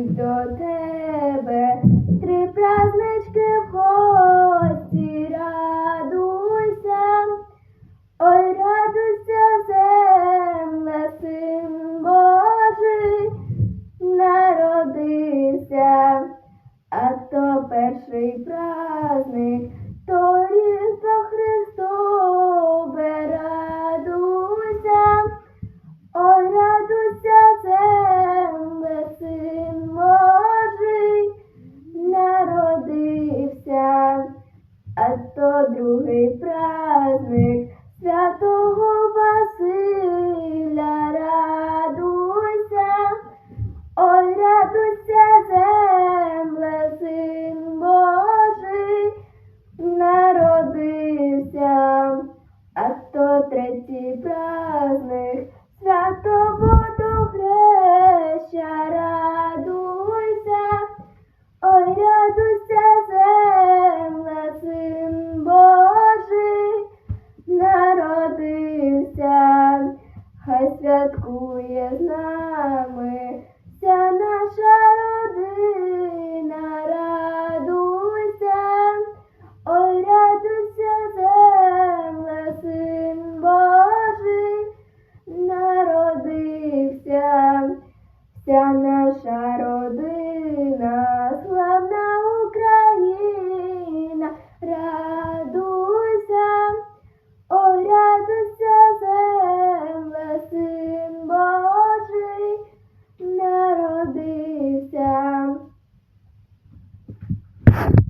прийдуть до тебе три празднички в гості, радуйся, ой, радуйся, земле, син Божий, народився, а то перший праздник, святі праздник, свято водохреща, радуйся, ой, радуйся, земле, син Божий, народився, хай святкує з нами. day